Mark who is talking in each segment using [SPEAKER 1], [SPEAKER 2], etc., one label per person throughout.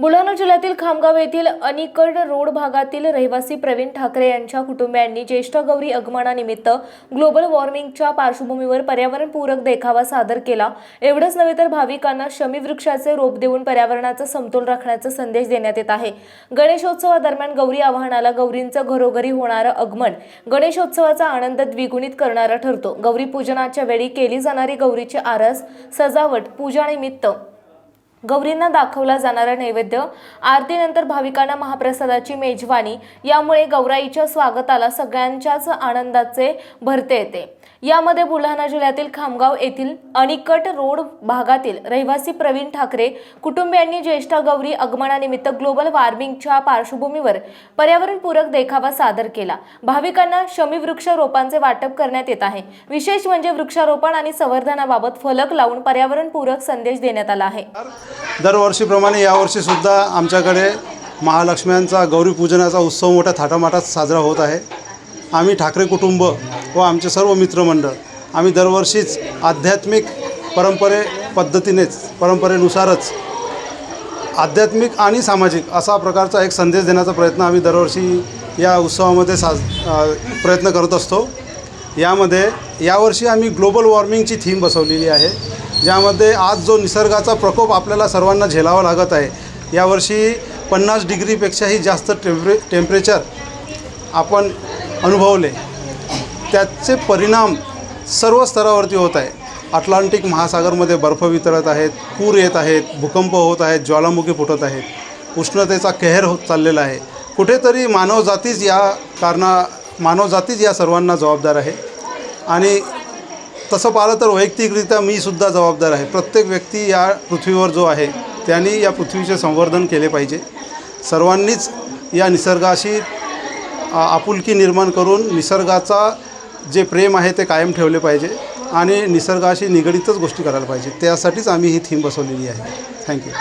[SPEAKER 1] बुलढाणा जिल्ह्यातील खामगाव येथील अनिकड रोड भागातील रहिवासी प्रवीण ठाकरे यांच्या कुटुंबियांनी ज्येष्ठ गौरी आगमनानिमित्त ग्लोबल वॉर्मिंगच्या पार्श्वभूमीवर पर्यावरणपूरक देखावा सादर केला. एवढंच नव्हे तर भाविकांना शमी वृक्षाचे रोप देऊन पर्यावरणाचा समतोल राखण्याचा संदेश देण्यात येत आहे. गणेशोत्सवादरम्यान गौरी आवाहनाला गौरींचं घरोघरी होणारं आगमन गणेशोत्सवाचा आनंद द्विगुणित करणारा ठरतो. गौरी पूजनाच्या वेळी केली जाणारी गौरीची आरस सजावट पूजानिमित्त गौरींना दाखवला जाणारा नैवेद्य आरतीनंतर भाविकांना महाप्रसादाची मेजवानी यामुळे गौराईच्या स्वागताला सगळ्यांच्याच आनंदाचे भरते येते. यामध्ये बुलढाणा जिल्ह्यातील खामगाव येथील अनिकट रोड भागातील रहिवासी प्रवीण ठाकरे कुटुंबियांनी ज्येष्ठ गौरी आगमनानिमित्त ग्लोबल वॉर्मिंगच्या पार्श्वभूमीवर पर्यावरणपूरक देखावा सादर केला. भाविकांना शमीवृक्ष रोपांचे वाटप करण्यात येत आहे. विशेष म्हणजे वृक्षारोपण आणि संवर्धनाबाबत फलक लावून पर्यावरणपूरक संदेश देण्यात आला आहे.
[SPEAKER 2] दरवर्षीप्रमाणे यावर्षीसुद्धा आमच्याकडे महालक्ष्म्यांचा गौरीपूजनाचा उत्सव मोठ्या थाटामाटात साजरा होत आहे. आम्ही ठाकरे कुटुंब व आमचे सर्व मित्रमंडळ आम्ही दरवर्षीच आध्यात्मिक परंपरे पद्धतीनेच परंपरेनुसारच आध्यात्मिक आणि सामाजिक असा प्रकारचा एक संदेश देण्याचा प्रयत्न आम्ही दरवर्षी या उत्सवामध्ये साज प्रयत्न करत असतो. यामध्ये यावर्षी आम्ही ग्लोबल वॉर्मिंगची थीम बसवलेली आहे. ज्यामध्ये आज जो निसर्गाचा प्रकोप आपल्याला सर्वांना झेलावा लागत आहे यावर्षी पन्नास डिग्रीपेक्षाही जास्त टेम्परे टेम्परेचर आपण अनुभवले. त्याचे परिणाम सर्व स्तरावरती होत आहे. अटलांटिक महासागरमध्ये बर्फ वितळत आहेत पूर येत आहेत भूकंप होत आहेत ज्वालामुखी फुटत आहेत. उष्णतेचा कहर होत चाललेला आहे. कुठेतरी मानवजातीच या कारणा मानवजातीच या सर्वांना जबाबदार आहे. आणि तसं पाहिलं तर वैयक्तिकरित्या मी सुद्धा जबाबदार आहे. प्रत्येक व्यक्ती या पृथ्वीवर जो आहे त्यांनी या पृथ्वीचे संवर्धन केले पाहिजे. सर्वांनीच या निसर्गाशी आपुलकी निर्माण करून निसर्गाचा जे प्रेम आहे ते कायम ठेवले पाहिजे आणि निसर्गाशी निगडीतच गोष्टी करायला पाहिजे. त्यासाठीच आम्ही ही थीम बसवलेली आहे. थँक्यू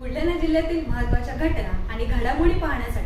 [SPEAKER 3] बुलढाणा जिल्ह्यातील महत्त्वाच्या घटना आणि घडामोडी पाहण्यासाठी